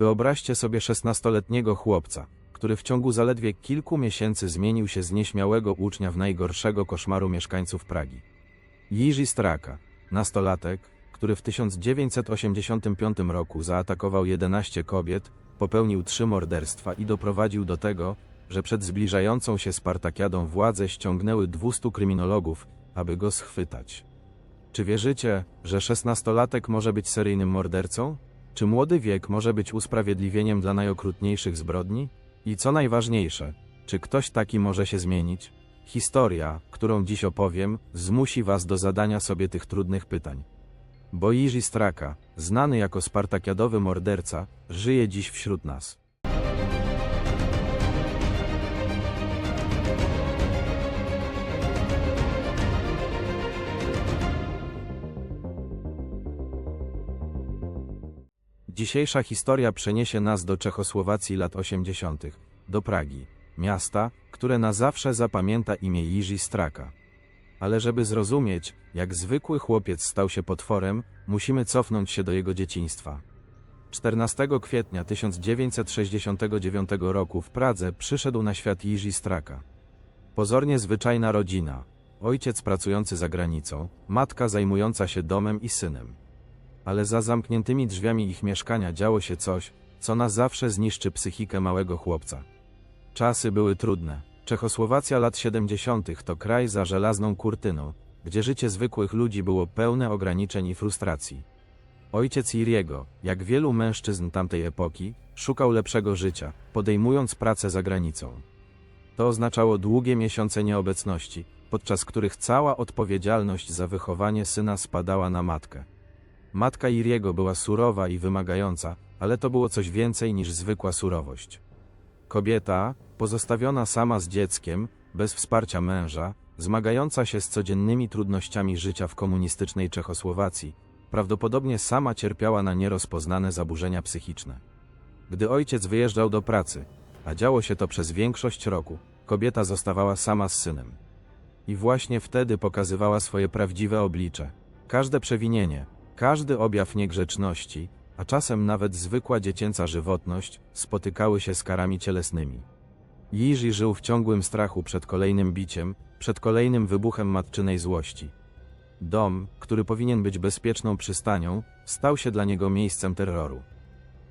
Wyobraźcie sobie szesnastoletniego chłopca, który w ciągu zaledwie kilku miesięcy zmienił się z nieśmiałego ucznia w najgorszego koszmaru mieszkańców Pragi. Jiří Straka, nastolatek, który w 1985 roku zaatakował 11 kobiet, popełnił trzy morderstwa i doprowadził do tego, że przed zbliżającą się Spartakiadą władze ściągnęły 200 kryminologów, aby go schwytać. Czy wierzycie, że szesnastolatek może być seryjnym mordercą? Czy młody wiek może być usprawiedliwieniem dla najokrutniejszych zbrodni? I co najważniejsze, czy ktoś taki może się zmienić? Historia, którą dziś opowiem, zmusi was do zadania sobie tych trudnych pytań. Bo Jiří Straka, znany jako spartakiadowy morderca, żyje dziś wśród nas. Dzisiejsza historia przeniesie nas do Czechosłowacji lat 80., do Pragi, miasta, które na zawsze zapamięta imię Jiří Straka. Ale żeby zrozumieć, jak zwykły chłopiec stał się potworem, musimy cofnąć się do jego dzieciństwa. 14 kwietnia 1969 roku w Pradze przyszedł na świat Jiří Straka. Pozornie zwyczajna rodzina, ojciec pracujący za granicą, matka zajmująca się domem i synem. Ale za zamkniętymi drzwiami ich mieszkania działo się coś, co na zawsze zniszczy psychikę małego chłopca. Czasy były trudne. Czechosłowacja lat 70. to kraj za żelazną kurtyną, gdzie życie zwykłych ludzi było pełne ograniczeń i frustracji. Ojciec Iriego, jak wielu mężczyzn tamtej epoki, szukał lepszego życia, podejmując pracę za granicą. To oznaczało długie miesiące nieobecności, podczas których cała odpowiedzialność za wychowanie syna spadała na matkę. Matka Iriego była surowa i wymagająca, ale to było coś więcej niż zwykła surowość. Kobieta, pozostawiona sama z dzieckiem, bez wsparcia męża, zmagająca się z codziennymi trudnościami życia w komunistycznej Czechosłowacji, prawdopodobnie sama cierpiała na nierozpoznane zaburzenia psychiczne. Gdy ojciec wyjeżdżał do pracy, a działo się to przez większość roku, kobieta zostawała sama z synem. I właśnie wtedy pokazywała swoje prawdziwe oblicze. Każde przewinienie, każdy objaw niegrzeczności, a czasem nawet zwykła dziecięca żywotność, spotykały się z karami cielesnymi. Jiří żył w ciągłym strachu przed kolejnym biciem, przed kolejnym wybuchem matczynej złości. Dom, który powinien być bezpieczną przystanią, stał się dla niego miejscem terroru.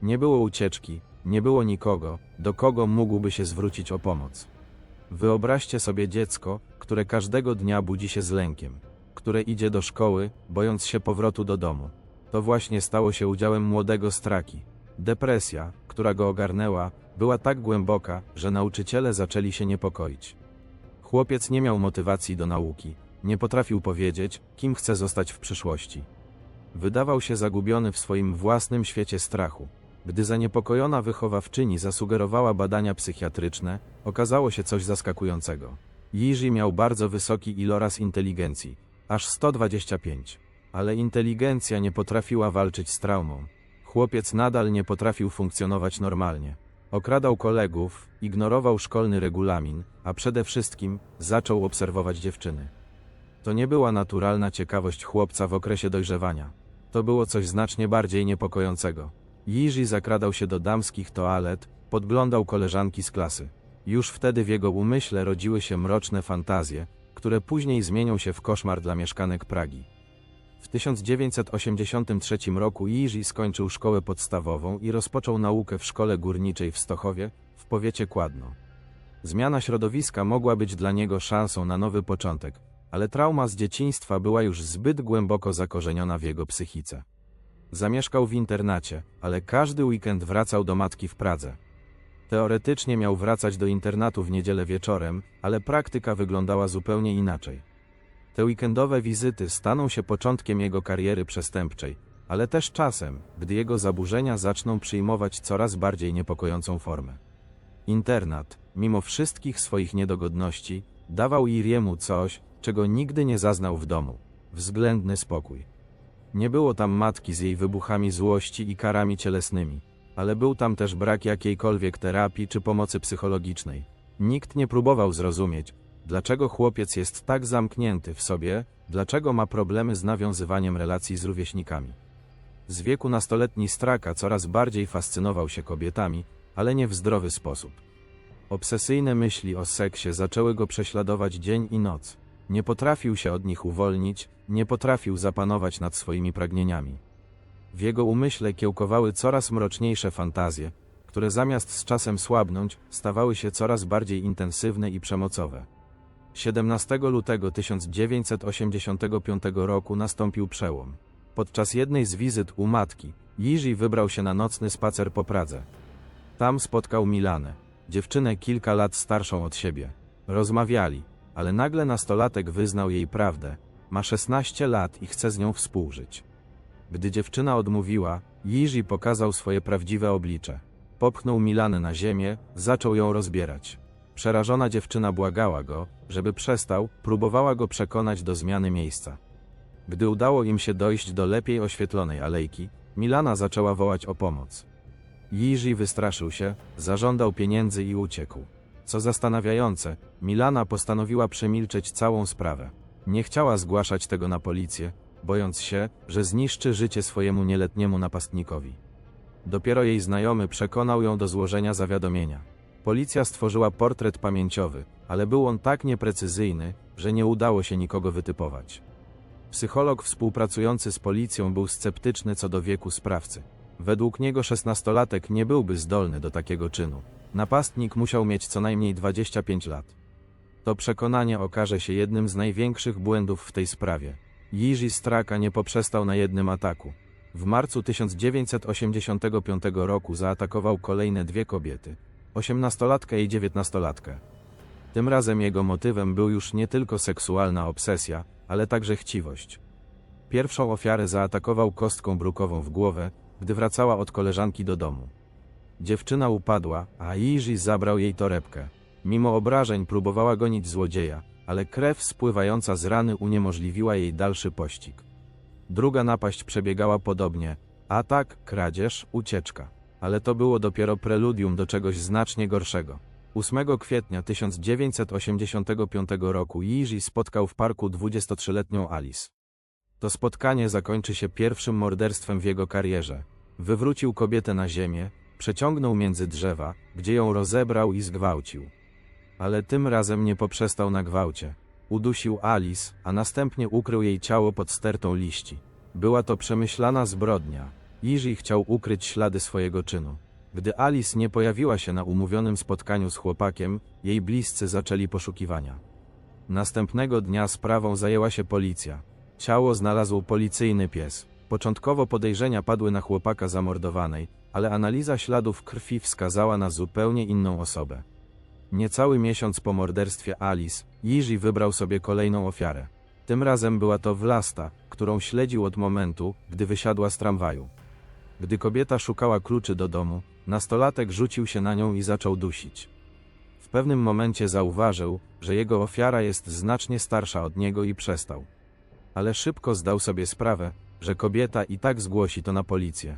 Nie było ucieczki, nie było nikogo, do kogo mógłby się zwrócić o pomoc. Wyobraźcie sobie dziecko, które każdego dnia budzi się z lękiem, które idzie do szkoły, bojąc się powrotu do domu. To właśnie stało się udziałem młodego straki. Depresja, która go ogarnęła, była tak głęboka, że nauczyciele zaczęli się niepokoić. Chłopiec nie miał motywacji do nauki, nie potrafił powiedzieć, kim chce zostać w przyszłości. Wydawał się zagubiony w swoim własnym świecie strachu. Gdy zaniepokojona wychowawczyni zasugerowała badania psychiatryczne, okazało się coś zaskakującego. Jiří miał bardzo wysoki iloraz inteligencji, aż 125. Ale inteligencja nie potrafiła walczyć z traumą. Chłopiec nadal nie potrafił funkcjonować normalnie. Okradał kolegów, ignorował szkolny regulamin, a przede wszystkim zaczął obserwować dziewczyny. To nie była naturalna ciekawość chłopca w okresie dojrzewania. To było coś znacznie bardziej niepokojącego. Jiří zakradał się do damskich toalet, podglądał koleżanki z klasy. Już wtedy w jego umyśle rodziły się mroczne fantazje, które później zmienią się w koszmar dla mieszkanek Pragi. W 1983 roku Jiří skończył szkołę podstawową i rozpoczął naukę w szkole górniczej w Stochowie, w powiecie Kładno. Zmiana środowiska mogła być dla niego szansą na nowy początek, ale trauma z dzieciństwa była już zbyt głęboko zakorzeniona w jego psychice. Zamieszkał w internacie, ale każdy weekend wracał do matki w Pradze. Teoretycznie miał wracać do internatu w niedzielę wieczorem, ale praktyka wyglądała zupełnie inaczej. Te weekendowe wizyty staną się początkiem jego kariery przestępczej, ale też czasem, gdy jego zaburzenia zaczną przyjmować coraz bardziej niepokojącą formę. Internat, mimo wszystkich swoich niedogodności, dawał Iriemu coś, czego nigdy nie zaznał w domu względny spokój. Nie było tam matki z jej wybuchami złości i karami cielesnymi, ale był tam też brak jakiejkolwiek terapii czy pomocy psychologicznej. Nikt nie próbował zrozumieć, dlaczego chłopiec jest tak zamknięty w sobie, dlaczego ma problemy z nawiązywaniem relacji z rówieśnikami. Z wieku nastoletni Straka coraz bardziej fascynował się kobietami, ale nie w zdrowy sposób. Obsesyjne myśli o seksie zaczęły go prześladować dzień i noc. Nie potrafił się od nich uwolnić, nie potrafił zapanować nad swoimi pragnieniami. W jego umyśle kiełkowały coraz mroczniejsze fantazje, które zamiast z czasem słabnąć, stawały się coraz bardziej intensywne i przemocowe. 17 lutego 1985 roku nastąpił przełom. Podczas jednej z wizyt u matki, Jiří wybrał się na nocny spacer po Pradze. Tam spotkał Milanę, dziewczynę kilka lat starszą od siebie. Rozmawiali, ale nagle nastolatek wyznał jej prawdę. Ma 16 lat i chce z nią współżyć. Gdy dziewczyna odmówiła, Jiří pokazał swoje prawdziwe oblicze. Popchnął Milanę na ziemię, zaczął ją rozbierać. Przerażona dziewczyna błagała go, żeby przestał, próbowała go przekonać do zmiany miejsca. Gdy udało im się dojść do lepiej oświetlonej alejki, Milana zaczęła wołać o pomoc. Jiří wystraszył się, zażądał pieniędzy i uciekł. Co zastanawiające, Milana postanowiła przemilczeć całą sprawę. Nie chciała zgłaszać tego na policję, bojąc się, że zniszczy życie swojemu nieletniemu napastnikowi. Dopiero jej znajomy przekonał ją do złożenia zawiadomienia. Policja stworzyła portret pamięciowy, ale był on tak nieprecyzyjny, że nie udało się nikogo wytypować. Psycholog współpracujący z policją był sceptyczny co do wieku sprawcy. Według niego szesnastolatek nie byłby zdolny do takiego czynu. Napastnik musiał mieć co najmniej 25 lat. To przekonanie okaże się jednym z największych błędów w tej sprawie. Jiří Straka nie poprzestał na jednym ataku. W marcu 1985 roku zaatakował kolejne dwie kobiety. Osiemnastolatkę i dziewiętnastolatkę. Tym razem jego motywem był już nie tylko seksualna obsesja, ale także chciwość. Pierwszą ofiarę zaatakował kostką brukową w głowę, gdy wracała od koleżanki do domu. Dziewczyna upadła, a Jiří zabrał jej torebkę. Mimo obrażeń próbowała gonić złodzieja, ale krew spływająca z rany uniemożliwiła jej dalszy pościg. Druga napaść przebiegała podobnie. Atak, kradzież, ucieczka. Ale to było dopiero preludium do czegoś znacznie gorszego. 8 kwietnia 1985 roku Jiří spotkał w parku 23-letnią Alice. To spotkanie zakończy się pierwszym morderstwem w jego karierze. Wywrócił kobietę na ziemię, przeciągnął między drzewa, gdzie ją rozebrał i zgwałcił. Ale tym razem nie poprzestał na gwałcie. Udusił Alice, a następnie ukrył jej ciało pod stertą liści. Była to przemyślana zbrodnia. Jiří chciał ukryć ślady swojego czynu. Gdy Alice nie pojawiła się na umówionym spotkaniu z chłopakiem, jej bliscy zaczęli poszukiwania. Następnego dnia sprawą zajęła się policja. Ciało znalazł policyjny pies. Początkowo podejrzenia padły na chłopaka zamordowanej, ale analiza śladów krwi wskazała na zupełnie inną osobę. Niecały miesiąc po morderstwie Alice, Jiří wybrał sobie kolejną ofiarę. Tym razem była to Vlasta, którą śledził od momentu, gdy wysiadła z tramwaju. Gdy kobieta szukała kluczy do domu, nastolatek rzucił się na nią i zaczął dusić. W pewnym momencie zauważył, że jego ofiara jest znacznie starsza od niego i przestał. Ale szybko zdał sobie sprawę, że kobieta i tak zgłosi to na policję.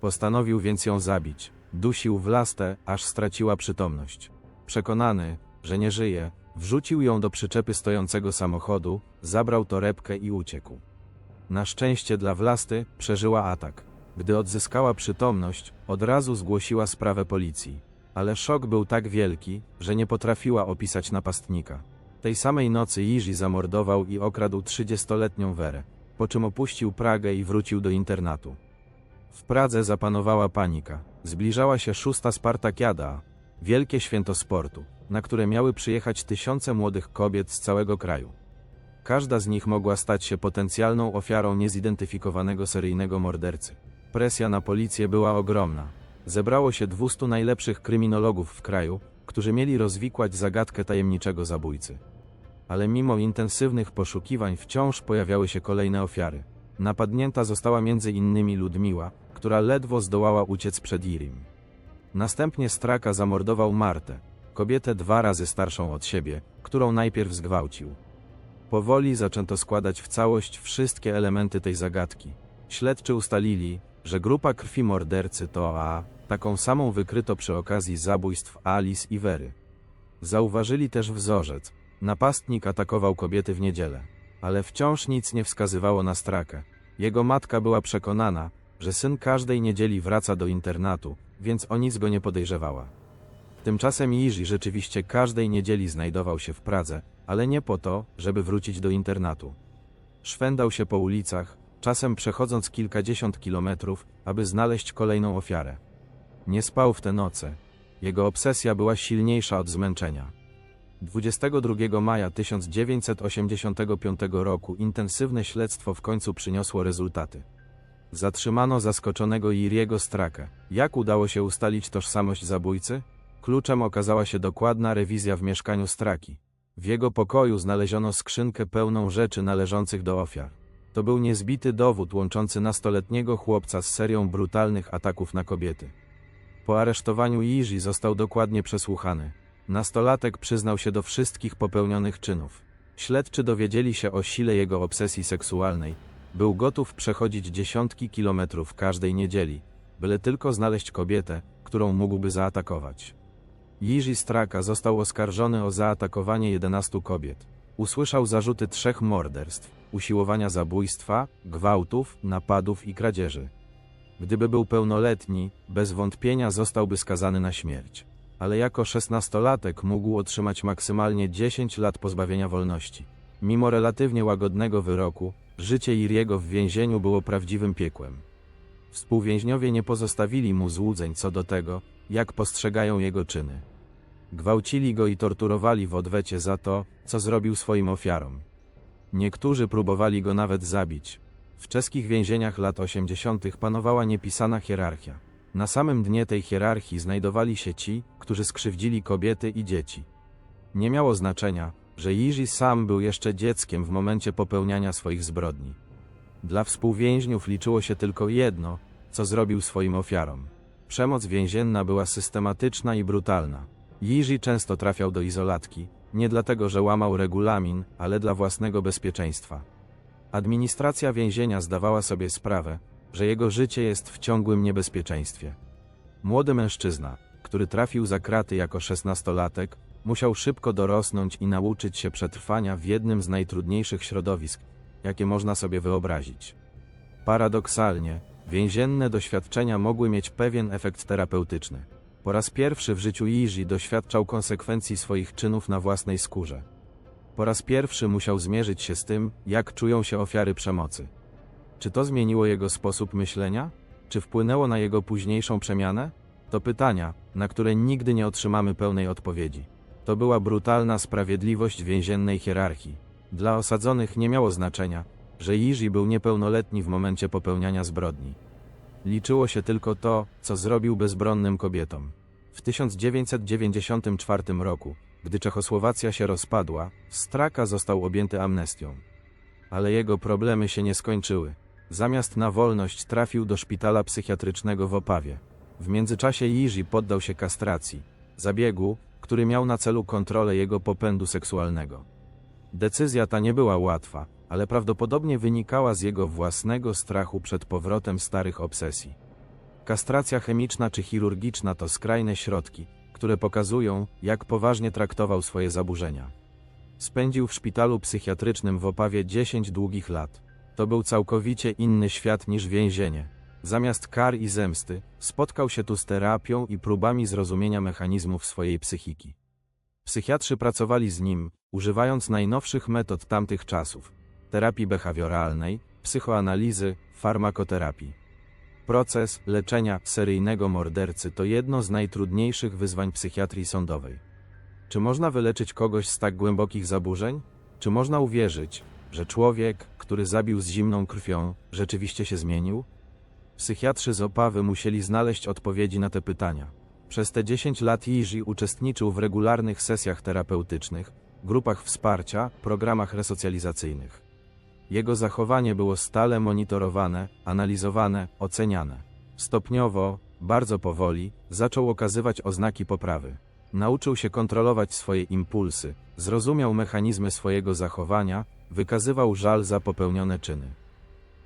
Postanowił więc ją zabić. Dusił Vlastę, aż straciła przytomność. Przekonany, że nie żyje, wrzucił ją do przyczepy stojącego samochodu, zabrał torebkę i uciekł. Na szczęście dla Wlasty przeżyła atak. Gdy odzyskała przytomność, od razu zgłosiła sprawę policji. Ale szok był tak wielki, że nie potrafiła opisać napastnika. Tej samej nocy Jiří zamordował i okradł 30-letnią Werę, po czym opuścił Pragę i wrócił do internatu. W Pradze zapanowała panika. Zbliżała się szósta Spartakiada, wielkie święto sportu, na które miały przyjechać tysiące młodych kobiet z całego kraju. Każda z nich mogła stać się potencjalną ofiarą niezidentyfikowanego seryjnego mordercy. Presja na policję była ogromna. Zebrało się 200 najlepszych kryminologów w kraju, którzy mieli rozwikłać zagadkę tajemniczego zabójcy. Ale mimo intensywnych poszukiwań wciąż pojawiały się kolejne ofiary. Napadnięta została między innymi Ludmiła, która ledwo zdołała uciec przed Irim. Następnie Straka zamordował Martę, kobietę dwa razy starszą od siebie, którą najpierw zgwałcił. Powoli zaczęto składać w całość wszystkie elementy tej zagadki. Śledczy ustalili, że grupa krwi mordercy to A, taką samą wykryto przy okazji zabójstw Alice i Wery. Zauważyli też wzorzec. Napastnik atakował kobiety w niedzielę, ale wciąż nic nie wskazywało na strakę. Jego matka była przekonana, że syn każdej niedzieli wraca do internatu, więc o nic go nie podejrzewała. Tymczasem Jiří rzeczywiście każdej niedzieli znajdował się w Pradze, ale nie po to, żeby wrócić do internatu. Szwendał się po ulicach, czasem przechodząc kilkadziesiąt kilometrów, aby znaleźć kolejną ofiarę. Nie spał w te noce. Jego obsesja była silniejsza od zmęczenia. 22 maja 1985 roku intensywne śledztwo w końcu przyniosło rezultaty. Zatrzymano zaskoczonego Jiriego Strakę. Jak udało się ustalić tożsamość zabójcy? Kluczem okazała się dokładna rewizja w mieszkaniu Straki. W jego pokoju znaleziono skrzynkę pełną rzeczy należących do ofiar. To był niezbity dowód łączący nastoletniego chłopca z serią brutalnych ataków na kobiety. Po aresztowaniu Jiří został dokładnie przesłuchany. Nastolatek przyznał się do wszystkich popełnionych czynów. Śledczy dowiedzieli się o sile jego obsesji seksualnej. Był gotów przechodzić dziesiątki kilometrów każdej niedzieli, byle tylko znaleźć kobietę, którą mógłby zaatakować. Jiří Straka został oskarżony o zaatakowanie 11 kobiet. Usłyszał zarzuty trzech morderstw, usiłowania zabójstwa, gwałtów, napadów i kradzieży. Gdyby był pełnoletni, bez wątpienia zostałby skazany na śmierć. Ale jako szesnastolatek mógł otrzymać maksymalnie 10 lat pozbawienia wolności. Mimo relatywnie łagodnego wyroku, życie Iriego w więzieniu było prawdziwym piekłem. Współwięźniowie nie pozostawili mu złudzeń co do tego, jak postrzegają jego czyny. Gwałcili go i torturowali w odwecie za to, co zrobił swoim ofiarom. Niektórzy próbowali go nawet zabić. W czeskich więzieniach lat 80. panowała niepisana hierarchia. Na samym dnie tej hierarchii znajdowali się ci, którzy skrzywdzili kobiety i dzieci. Nie miało znaczenia, że Jiří sam był jeszcze dzieckiem w momencie popełniania swoich zbrodni. Dla współwięźniów liczyło się tylko jedno, co zrobił swoim ofiarom. Przemoc więzienna była systematyczna i brutalna. Jiří często trafiał do izolatki, nie dlatego, że łamał regulamin, ale dla własnego bezpieczeństwa. Administracja więzienia zdawała sobie sprawę, że jego życie jest w ciągłym niebezpieczeństwie. Młody mężczyzna, który trafił za kraty jako szesnastolatek, musiał szybko dorosnąć i nauczyć się przetrwania w jednym z najtrudniejszych środowisk, jakie można sobie wyobrazić. Paradoksalnie, więzienne doświadczenia mogły mieć pewien efekt terapeutyczny. Po raz pierwszy w życiu Jiří doświadczał konsekwencji swoich czynów na własnej skórze. Po raz pierwszy musiał zmierzyć się z tym, jak czują się ofiary przemocy. Czy to zmieniło jego sposób myślenia? Czy wpłynęło na jego późniejszą przemianę? To pytania, na które nigdy nie otrzymamy pełnej odpowiedzi. To była brutalna sprawiedliwość więziennej hierarchii. Dla osadzonych nie miało znaczenia, że Jiří był niepełnoletni w momencie popełniania zbrodni. Liczyło się tylko to, co zrobił bezbronnym kobietom. W 1994 roku, gdy Czechosłowacja się rozpadła, Straka został objęty amnestią. Ale jego problemy się nie skończyły. Zamiast na wolność trafił do szpitala psychiatrycznego w Opawie. W międzyczasie Jiří poddał się kastracji, zabiegu, który miał na celu kontrolę jego popędu seksualnego. Decyzja ta nie była łatwa, ale prawdopodobnie wynikała z jego własnego strachu przed powrotem starych obsesji. Kastracja chemiczna czy chirurgiczna to skrajne środki, które pokazują, jak poważnie traktował swoje zaburzenia. Spędził w szpitalu psychiatrycznym w Opawie 10 długich lat. To był całkowicie inny świat niż więzienie. Zamiast kar i zemsty, spotkał się tu z terapią i próbami zrozumienia mechanizmów swojej psychiki. Psychiatrzy pracowali z nim, używając najnowszych metod tamtych czasów terapii behawioralnej, psychoanalizy, farmakoterapii. Proces leczenia seryjnego mordercy to jedno z najtrudniejszych wyzwań psychiatrii sądowej. Czy można wyleczyć kogoś z tak głębokich zaburzeń? Czy można uwierzyć, że człowiek, który zabił z zimną krwią, rzeczywiście się zmienił? Psychiatrzy z Opawy musieli znaleźć odpowiedzi na te pytania. Przez te 10 lat Jiří uczestniczył w regularnych sesjach terapeutycznych, grupach wsparcia, programach resocjalizacyjnych. Jego zachowanie było stale monitorowane, analizowane, oceniane. Stopniowo, bardzo powoli, zaczął okazywać oznaki poprawy. Nauczył się kontrolować swoje impulsy, zrozumiał mechanizmy swojego zachowania, wykazywał żal za popełnione czyny.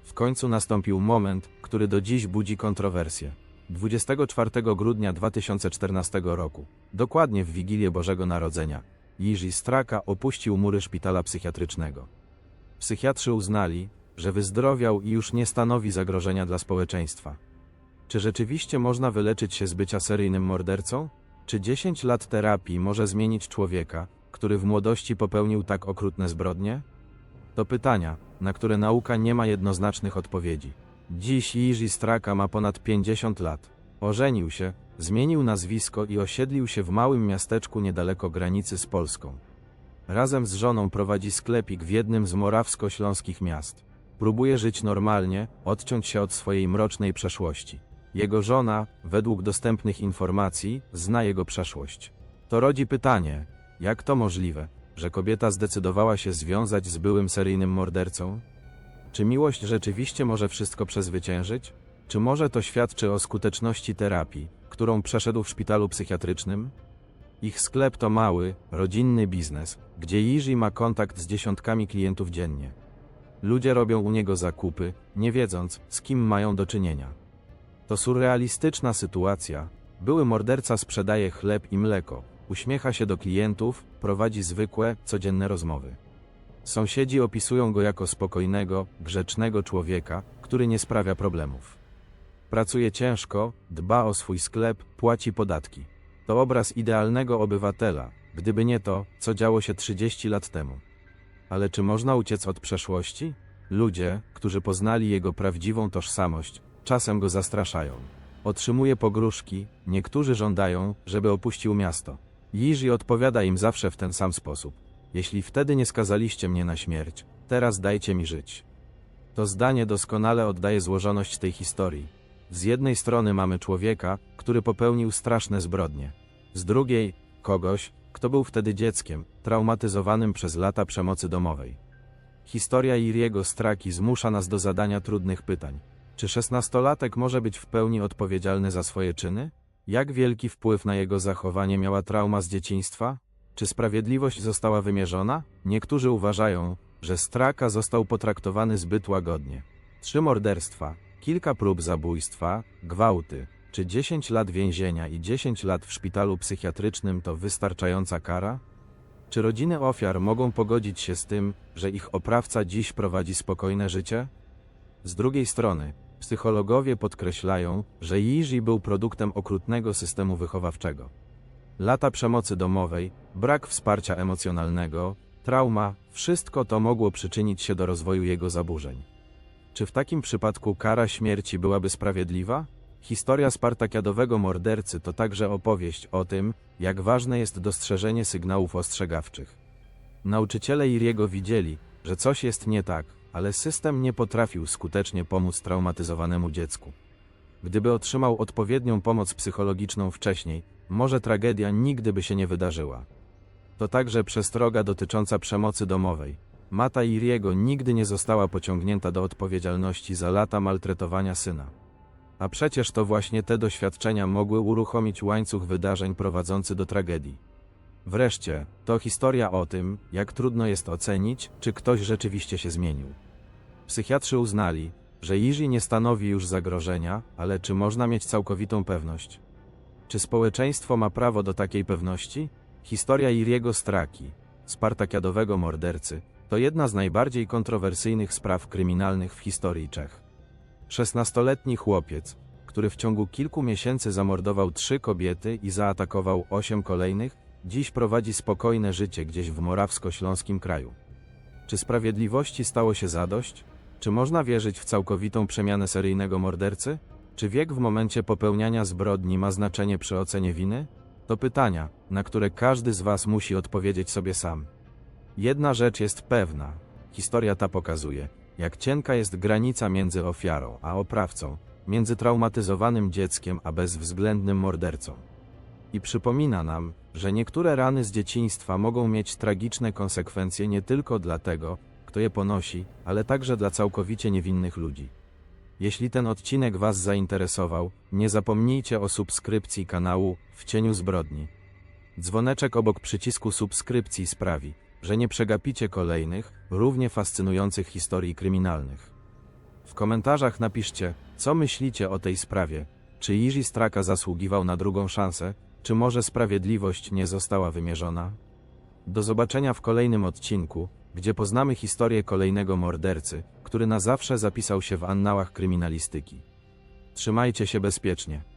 W końcu nastąpił moment, który do dziś budzi kontrowersje. 24 grudnia 2014 roku, dokładnie w Wigilię Bożego Narodzenia, Jiří Straka opuścił mury szpitala psychiatrycznego. Psychiatrzy uznali, że wyzdrowiał i już nie stanowi zagrożenia dla społeczeństwa. Czy rzeczywiście można wyleczyć się z bycia seryjnym mordercą? Czy 10 lat terapii może zmienić człowieka, który w młodości popełnił tak okrutne zbrodnie? To pytania, na które nauka nie ma jednoznacznych odpowiedzi. Dziś Jiří Straka ma ponad 50 lat. Ożenił się, zmienił nazwisko i osiedlił się w małym miasteczku niedaleko granicy z Polską. Razem z żoną prowadzi sklepik w jednym z morawsko-śląskich miast. Próbuje żyć normalnie, odciąć się od swojej mrocznej przeszłości. Jego żona, według dostępnych informacji, zna jego przeszłość. To rodzi pytanie, jak to możliwe, że kobieta zdecydowała się związać z byłym seryjnym mordercą? Czy miłość rzeczywiście może wszystko przezwyciężyć? Czy może to świadczy o skuteczności terapii, którą przeszedł w szpitalu psychiatrycznym? Ich sklep to mały, rodzinny biznes, gdzie Jiří ma kontakt z dziesiątkami klientów dziennie. Ludzie robią u niego zakupy, nie wiedząc, z kim mają do czynienia. To surrealistyczna sytuacja. Były morderca sprzedaje chleb i mleko, uśmiecha się do klientów, prowadzi zwykłe, codzienne rozmowy. Sąsiedzi opisują go jako spokojnego, grzecznego człowieka, który nie sprawia problemów. Pracuje ciężko, dba o swój sklep, płaci podatki. To obraz idealnego obywatela, gdyby nie to, co działo się 30 lat temu. Ale czy można uciec od przeszłości? Ludzie, którzy poznali jego prawdziwą tożsamość, czasem go zastraszają. Otrzymuje pogróżki, niektórzy żądają, żeby opuścił miasto. Jiří odpowiada im zawsze w ten sam sposób. Jeśli wtedy nie skazaliście mnie na śmierć, teraz dajcie mi żyć. To zdanie doskonale oddaje złożoność tej historii. Z jednej strony mamy człowieka, który popełnił straszne zbrodnie. Z drugiej, kogoś, kto był wtedy dzieckiem, traumatyzowanym przez lata przemocy domowej. Historia Iriego Straki zmusza nas do zadania trudnych pytań. Czy szesnastolatek może być w pełni odpowiedzialny za swoje czyny? Jak wielki wpływ na jego zachowanie miała trauma z dzieciństwa? Czy sprawiedliwość została wymierzona? Niektórzy uważają, że Straka został potraktowany zbyt łagodnie. Trzy morderstwa, kilka prób zabójstwa, gwałty, czy 10 lat więzienia i 10 lat w szpitalu psychiatrycznym to wystarczająca kara? Czy rodziny ofiar mogą pogodzić się z tym, że ich oprawca dziś prowadzi spokojne życie? Z drugiej strony, psychologowie podkreślają, że Jiří był produktem okrutnego systemu wychowawczego. Lata przemocy domowej, brak wsparcia emocjonalnego, trauma, wszystko to mogło przyczynić się do rozwoju jego zaburzeń. Czy w takim przypadku kara śmierci byłaby sprawiedliwa? Historia spartakiadowego mordercy to także opowieść o tym, jak ważne jest dostrzeżenie sygnałów ostrzegawczych. Nauczyciele Iriego widzieli, że coś jest nie tak, ale system nie potrafił skutecznie pomóc traumatyzowanemu dziecku. Gdyby otrzymał odpowiednią pomoc psychologiczną wcześniej, może tragedia nigdy by się nie wydarzyła. To także przestroga dotycząca przemocy domowej. Mata Iriego nigdy nie została pociągnięta do odpowiedzialności za lata maltretowania syna. A przecież to właśnie te doświadczenia mogły uruchomić łańcuch wydarzeń prowadzący do tragedii. Wreszcie, to historia o tym, jak trudno jest ocenić, czy ktoś rzeczywiście się zmienił. Psychiatrzy uznali, że Jiří nie stanowi już zagrożenia, ale czy można mieć całkowitą pewność? Czy społeczeństwo ma prawo do takiej pewności? Historia Iriego Straki, spartakiadowego mordercy, to jedna z najbardziej kontrowersyjnych spraw kryminalnych w historii Czech. Szesnastoletni chłopiec, który w ciągu kilku miesięcy zamordował trzy kobiety i zaatakował osiem kolejnych, dziś prowadzi spokojne życie gdzieś w morawsko-śląskim kraju. Czy sprawiedliwości stało się zadość? Czy można wierzyć w całkowitą przemianę seryjnego mordercy? Czy wiek w momencie popełniania zbrodni ma znaczenie przy ocenie winy? To pytania, na które każdy z Was musi odpowiedzieć sobie sam. Jedna rzecz jest pewna. Historia ta pokazuje, jak cienka jest granica między ofiarą a oprawcą, między traumatyzowanym dzieckiem a bezwzględnym mordercą. I przypomina nam, że niektóre rany z dzieciństwa mogą mieć tragiczne konsekwencje nie tylko dla tego, kto je ponosi, ale także dla całkowicie niewinnych ludzi. Jeśli ten odcinek Was zainteresował, nie zapomnijcie o subskrypcji kanału W cieniu zbrodni. Dzwoneczek obok przycisku subskrypcji sprawi, że nie przegapicie kolejnych, równie fascynujących historii kryminalnych. W komentarzach napiszcie, co myślicie o tej sprawie. Czy Jiří Straka zasługiwał na drugą szansę, czy może sprawiedliwość nie została wymierzona? Do zobaczenia w kolejnym odcinku, gdzie poznamy historię kolejnego mordercy, który na zawsze zapisał się w annałach kryminalistyki. Trzymajcie się bezpiecznie.